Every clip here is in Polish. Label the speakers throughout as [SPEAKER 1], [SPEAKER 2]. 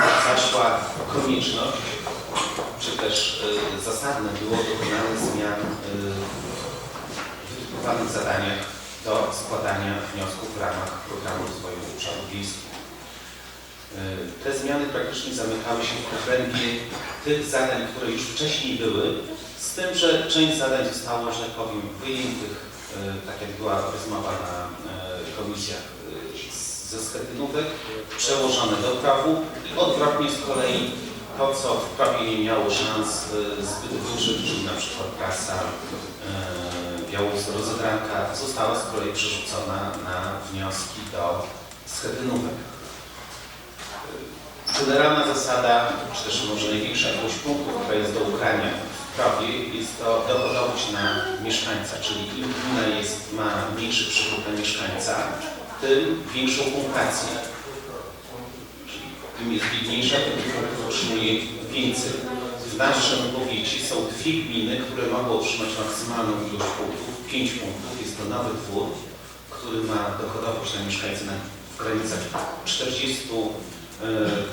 [SPEAKER 1] zaszła konieczność, czy też y, zasadne było dokonanie zmian y, w wytypowanych zadaniach do składania wniosków w ramach programu rozwoju obszarów wiejskich. Y, Te zmiany praktycznie zamykały się w obrębie tych zadań, które już wcześniej były, z tym, że część zadań została, że powiem, wyjętych, tak jak była rozmowa na komisjach z- ze schetynówek, przełożone do prawu i odwrotnie z kolei to, co w prawie nie miało szans y, zbyt dużych, czyli na przykład prasa y, Białus Rozedranka, została z kolei przerzucona na wnioski do schetynówek. Generalna zasada, czy też może największa ilość punktów, która jest do ugrania w prawie, jest to dochodowość na mieszkańca, czyli im gmina jest, ma mniejszy przychód na mieszkańca, tym większą punktację. Czyli im jest biedniejsza, tym punktów otrzymuje więcej. W naszym powiecie są dwie gminy, które mogą otrzymać maksymalną ilość punktów, 5 punktów. Jest to Nowy Dwór, który ma dochodowość na mieszkańca na, w granicach 40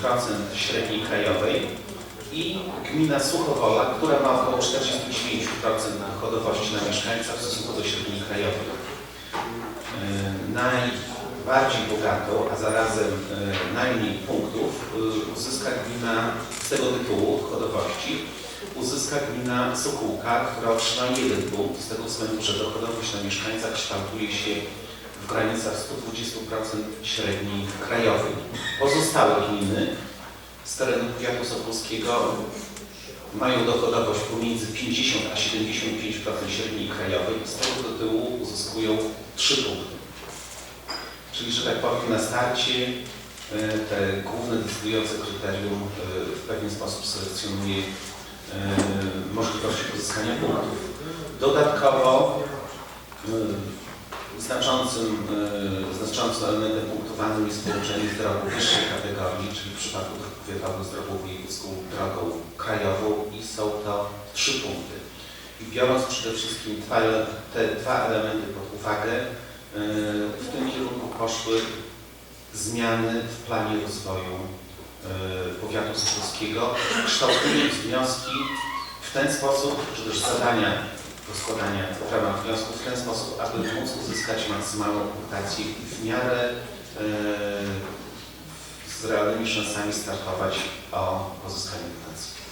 [SPEAKER 1] procent średniej krajowej i gmina Suchowola, która ma około 49% dochodowości na mieszkańca w stosunku do średniej krajowej. E, Najbardziej bogatą, a zarazem e, najmniej punktów e, uzyska gmina z tego tytułu dochodowości uzyska gmina Sokółka, która otrzyma jeden punkt z tego względu, że dochodowość na mieszkańca kształtuje się w granicach 120% średniej krajowej. Pozostałe gminy z terenu powiatu sokółskiego mają dochodowość pomiędzy 50 a 75% średniej krajowej i z tego tytułu uzyskują 3 punkty. Czyli, że tak powiem, na starcie e, te główne decydujące kryterium e, w pewien sposób selekcjonuje e, możliwości pozyskania punktów. Dodatkowo znaczącym, znaczącym elementem punktowanym jest połączenie z drogą wyższej kategorii, czyli w przypadku dróg powiatowych z drogą wojewódzką drogą krajową i są to trzy punkty. I biorąc przede wszystkim te dwa elementy pod uwagę, w tym kierunku poszły zmiany w planie rozwoju e, powiatu sosnowskiego, kształtując wnioski w ten sposób, czy też zadania do składania w ramach wniosków w ten sposób, aby móc uzyskać maksymalną punktację i w miarę e, z realnymi szansami startować o pozyskanie dotacji.